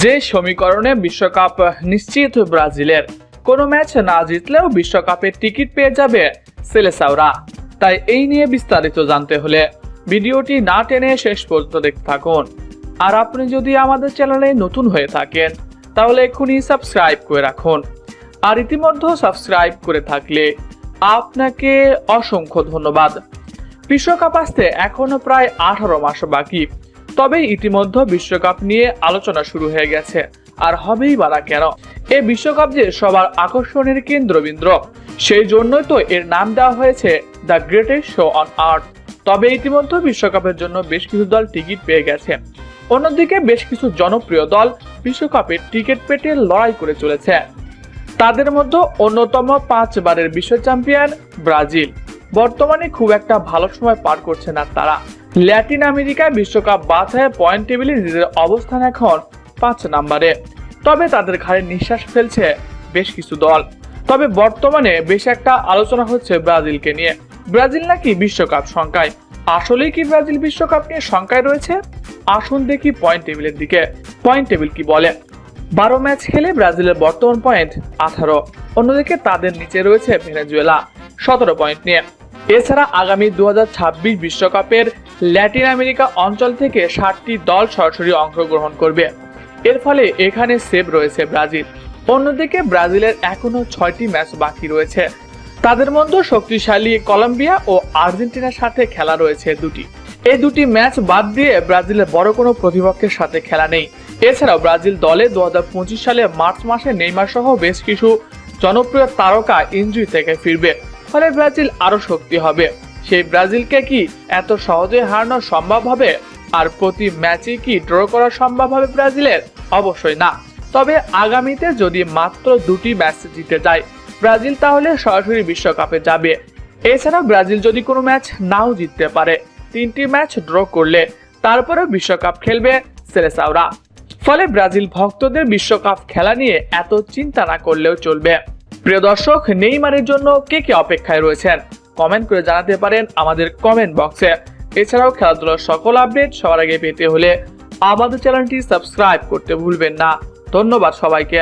যে সমীকরণে বিশ্বকাপ নিশ্চিত ব্রাজিলের, কোনো ম্যাচ না জিতলেও বিশ্বকাপের টিকিট পেয়ে যাবে সেলেসাওরা। তাই এই নিয়ে বিস্তারিত জানতে হলে ভিডিওটি না টেনে শেষ পর্যন্ত দেখতে থাকুন। আর আপনি যদি আমাদের চ্যানেলে নতুন হয়ে থাকেন, তাহলে এক্ষুনি সাবস্ক্রাইব করে রাখুন। আর ইতিমধ্যে সাবস্ক্রাইব করে থাকলে আপনাকে অসংখ্য ধন্যবাদ। বিশ্বকাপ আসতে এখনও প্রায় আঠারো মাস বাকি। তবে ইতিমধ্যে বিশ্বকাপ নিয়ে আলোচনা শুরু হয়ে গেছে। আর হবেই বারা কেন? এ বিশ্বকাপ যে সবার আকর্ষণের কেন্দ্রবিন্দ্র সেই জন্যই তো এর নাম দেওয়া হয়েছে the greatest show on earth তবে ইতিমধ্যে বিশ্বকাপের জন্য বেশ কিছু দল টিকিট পেয়ে গেছে। অন্যদিকে বেশ কিছু জনপ্রিয় দল বিশ্বকাপের টিকিট পেতে লড়াই করে চলেছে। তাদের মধ্যে অন্যতম পাঁচবারের বিশ্ব চ্যাম্পিয়ন ব্রাজিল। বর্তমানে খুব একটা ভালো সময় পার করছে না তারা। ল্যাটিন আমেরিকায় বিশ্বকাপ বাছাই পয়েন্ট টেবিলে নিজেদের অবস্থান এখন পাঁচ নম্বরে। তবে তাদের ঘাড়ে নিঃশ্বাস ফেলছে বেশ কিছু দল। তবে বর্তমানে বেশ একটা আলোচনা হচ্ছে ব্রাজিলকে নিয়ে। ব্রাজিল নাকি বিশ্বকাপ সংখ্যায় আসলেই কি ব্রাজিল বিশ্বকাপ নিয়ে সংখ্যায় রয়েছে? আসুন দেখি পয়েন্ট টেবিলের দিকে। পয়েন্ট টেবিল কি বলে? বারো ম্যাচ খেলে ব্রাজিলের বর্তমান পয়েন্ট আঠারো। অন্যদিকে তাদের নিচে রয়েছে ভেনেজুয়েলা, সতেরো পয়েন্ট নিয়ে। এছাড়া আগামী দু বিশ্বকাপের ল্যাটিন আমেরিকা অঞ্চল থেকে ষাটটি দল সরাসরি অংশগ্রহণ করবে। এর ফলে এখানে সেভ রয়েছে ব্রাজিল। অন্যদিকে ব্রাজিলের এখনও ছয়টি ম্যাচ বাকি রয়েছে। তাদের মধ্যে শক্তিশালী কলম্বিয়া ও আর্জেন্টিনার সাথে খেলা রয়েছে দুটি। এই দুটি ম্যাচ বাদ দিয়ে ব্রাজিলের বড় কোনো প্রতিপক্ষের সাথে খেলা নেই। এছাড়াও ব্রাজিল দলে দু হাজার পঁচিশ সালে মার্চ মাসে নেইমার সহ বেশ কিছু জনপ্রিয় তারকা ইঞ্জুরি থেকে ফিরবে। ফলে ব্রাজিল আরও শক্তি হবে। সেই ব্রাজিলকে কি এত সহজে হারানো সম্ভব হবে? আর প্রতি ম্যাচে কি ড্র করা সম্ভব হবে ব্রাজিলের? অবশ্যই না। তবে আগামীতে যদি মাত্র দুটি ম্যাচ জিতে যায়, ব্রাজিল তাহলে সরাসরি বিশ্বকাপে যাবে। এছাড়া ব্রাজিল যদি কোনো ম্যাচ নাও জিততে পারে, তিনটি ম্যাচ ড্র করলে তারপরে বিশ্বকাপ খেলবে সেলেসাওরা। ফলে ব্রাজিল ভক্তদের বিশ্বকাপ খেলা নিয়ে এত চিন্তা না করলেও চলবে। প্রিয় দর্শক, নেইমারের জন্য কে কে অপেক্ষায় রয়েছেন? কমেন্ট করে জানাতে পারেন আমাদের কমেন্ট বক্সে। এছাড়াও খেলাধুলার সকল আপডেট সবার আগে পেতে হলে আমাদের চ্যানেলটি সাবস্ক্রাইব করতে ভুলবেন না। ধন্যবাদ সবাইকে।